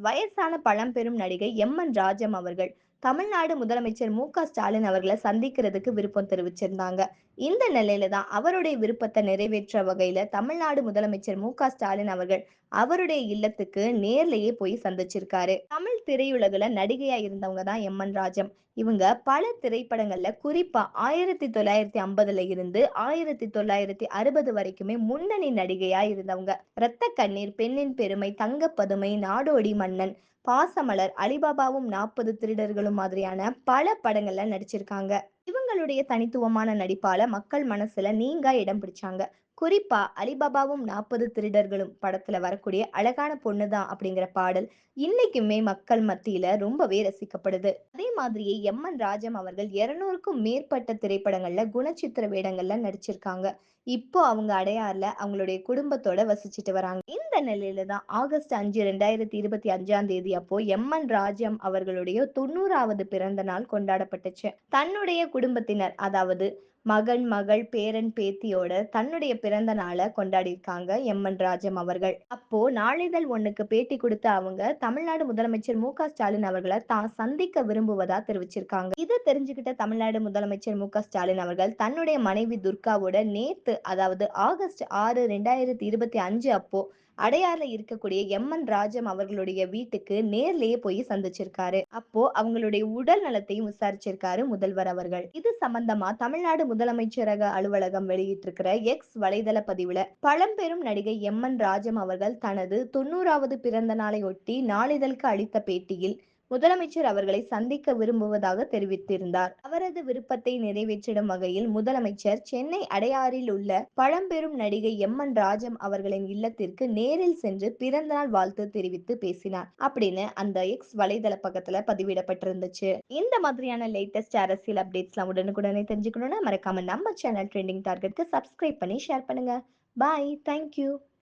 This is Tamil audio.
வயசான பழம்பெரும் நடிகை எம் என் ராஜம் அவர்கள் தமிழ்நாடு முதலமைச்சர் மு க ஸ்டாலின் அவர்களை சந்திக்கிறதுக்கு விருப்பம் தெரிவிச்சிருந்தாங்க. இந்த நிலையில தான் அவருடைய விருப்பத்தை நிறைவேற்ற வகையில தமிழ்நாடு முதலமைச்சர் மு க ஸ்டாலின் அவர்கள் அவருடைய இல்லத்துக்கு நேர்லயே போய் சந்திச்சிருக்காரு. தமிழ் திரையுலகுல நடிகையா இருந்தவங்க தான் எம். என். ராஜம். இவங்க பல திரைப்படங்கள்ல குறிப்பா ஆயிரத்தி தொள்ளாயிரத்தி ஐம்பதுல இருந்து ஆயிரத்தி தொள்ளாயிரத்தி அறுபது வரைக்குமே முன்னணி நடிகையா இருந்தவங்க. இரத்த கண்ணீர் பெண்ணின் பெருமை தங்கப்பதுமை நாடோடி மன்னன் பாசமலர் அலிபாபாவும் நாற்பது திருடர்களும் மாதிரியான பல படங்கள்ல நடிச்சிருக்காங்க. இவங்களுடைய தனித்துவமான நடிப்பால மக்கள் மனசுல நீங்கா இடம் பிடிச்சாங்க. குறிப்பா அலிபாபாவும் நாற்பது திருடர்களும் படத்துல வரக்கூடிய அழகான பொண்ணுதான் அப்படிங்கிற பாடல் இன்னைக்குமே மக்கள் மத்தியில ரொம்பவே ரசிக்கப்படுது. அதே மாதிரியே எம் என் ராஜம் அவர்கள் இருநூறுக்கும் மேற்பட்ட திரைப்படங்கள்ல குணச்சித்திர வேடங்கள்ல நடிச்சிருக்காங்க. இப்போ அவங்க அடையாறுல அவங்களுடைய குடும்பத்தோட வசிச்சுட்டு வராங்க. இந்த நிலையில தான் ஆகஸ்ட் அஞ்சு ரெண்டாயிரத்தி இருபத்தி அஞ்சாம் தேதி அப்போ எம். என். ராஜம் அவர்களுடைய தொண்ணூறாவது பிறந்த நாள் கொண்டாடப்பட்டுச்சு. தன்னுடைய குடும்பத்தினர் அதாவது மகன் மகள் பேரன் பேத்தியோட தன்னுடைய பிறந்த நாளை கொண்டாடியிருக்காங்க எம் என் ராஜம் அவர்கள். அப்போ நாளிதழ் ஒண்ணுக்கு பேட்டி கொடுத்த அவங்க தமிழ்நாடு முதலமைச்சர் மு ஸ்டாலின் அவர்களை தான் சந்திக்க விரும்புவதா தெரிவிச்சிருக்காங்க. இதை தெரிஞ்சுக்கிட்ட தமிழ்நாடு முதலமைச்சர் மு ஸ்டாலின் அவர்கள் தன்னுடைய மனைவி துர்காவோட நேத்து அதாவது ஆகஸ்ட் ஆறு ரெண்டாயிரத்தி இருபத்தி அஞ்சு அப்போ அடையாறுல இருக்கக்கூடிய எம் என் ராஜம் அவர்களுடைய வீட்டுக்கு நேர்லயே போய் சந்திச்சிருக்காரு. அப்போ அவங்களுடைய உடல் நலத்தையும் விசாரிச்சிருக்காரு முதல்வர் அவர்கள். இது சம்பந்தமா தமிழ்நாடு முதலமைச்சரக அலுவலகம் வெளியிட்டிருக்கிற எக்ஸ் வலைதள பதிவுல பழம்பெரும் நடிகை எம் என் ராஜம் அவர்கள் தனது தொண்ணூறாவது பிறந்த நாளை ஒட்டி நாளிதழுக்கு அளித்த பேட்டியில் முதலமைச்சர் அவர்களை சந்திக்க விரும்புவதாக தெரிவித்திருந்தார். அவரது விருப்பத்தை நிறைவேற்றிடும் வகையில் முதலமைச்சர் சென்னை அடையாறில் உள்ள பழம்பெரும் நடிகை எம் என் ராஜம் அவர்களின் இல்லத்திற்கு நேரில் சென்று பிறந்தநாள் வாழ்த்து தெரிவித்து பேசினார். அப்படின்னு அந்த எக்ஸ் வலைதள பக்கத்துல பதிவிடப்பட்டிருந்துச்சு. இந்த மாதிரியான லேட்டஸ்ட் அரசியல் அப்டேட்ஸ்லாம் உடனுக்குடனே தெரிஞ்சுக்கணும்னா மறக்காம நம்ம சேனல் ட்ரெண்டிங் டார்கெட்க்கு சப்ஸ்கிரைப் பண்ணி ஷேர் பண்ணுங்க. Bye thank you